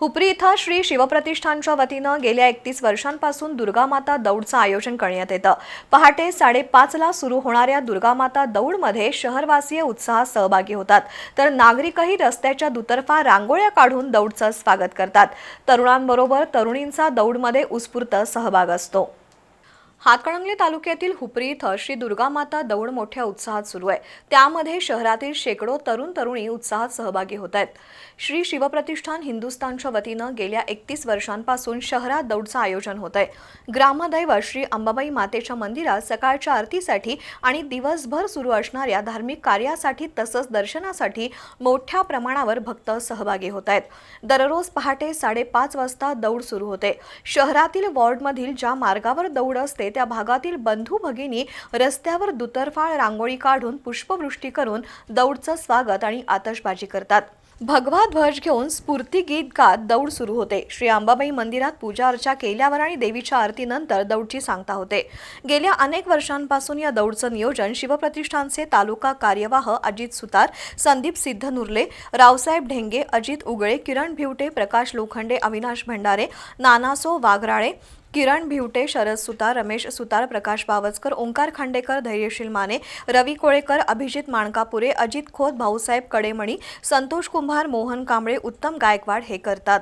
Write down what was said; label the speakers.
Speaker 1: हुपरी इथं श्री शिवप्रतिष्ठानच्या वतीनं गेल्या एकतीस वर्षांपासून दुर्गामाता दौडचं आयोजन करण्यात येतं. पहाटे साडेपाचला सुरू होणाऱ्या दुर्गामाता दौडमध्ये शहरवासीय उत्साहात सहभागी होतात. तर नागरिकही रस्त्याच्या दुतर्फा रांगोळ्या काढून दौडचं स्वागत करतात. तरुणांबरोबर तरुणींचा दौडमध्ये उत्स्फूर्त सहभाग असतो. हातकणंगले तालुक्यातील हुपरी इथं श्री दुर्गामाता दौड मोठ्या उत्साहात सुरू आहे. त्यामध्ये शहरातील शेकडो तरुण तरुणी उत्साहात सहभागी होत आहेत. श्री शिवप्रतिष्ठान हिंदुस्थानच्या वतीनं गेल्या एकतीस वर्षांपासून शहरात दौडचं आयोजन होत आहे. ग्रामदैवत श्री अंबाबाई मातेच्या मंदिरात सकाळच्या आरतीसाठी आणि दिवसभर सुरू असणाऱ्या धार्मिक कार्यासाठी तसंच दर्शनासाठी मोठ्या प्रमाणावर भक्त सहभागी होत आहेत. दररोज पहाटे साडेपाच वाजता दौड सुरू होते. शहरातील वॉर्डमधील ज्या मार्गावर दौड असते त्या भागातील बंधू भगिनी रस्त्यावर दुतर्फाळ रांगोळी काढून पुष्पवृष्टी करून दौडचं स्वागत आणि आतषबाजी करतात. भगवा ध्वज घेऊन स्फूर्ती गीत गात दौड सुरू होते. श्री अंबाबाई मंदिरात पूजा अर्चा केल्यावर आणि देवीच्या आरतीनंतर दौडची सांगता होते. गेल्या अनेक वर्षांपासून या दौडचं नियोजन शिवप्रतिष्ठानचे तालुका कार्यवाह अजित सुतार संदीप सिद्धनुर्ले रावसाहेब ढेंगे अजित उगळे किरण भिवटे प्रकाश लोखंडे अविनाश भंडारे नानासो वाघराळे किरण भिवटे शरद सुतार रमेश सुतार प्रकाश बावचकर ओंकार खांडेकर धैर्यशील माने रवी कोळेकर अभिजित माणकापुरे अजित खोत भाऊसाहेब कडेमणी संतोष कुंभार मोहन कांबळे उत्तम गायकवाड हे करतात.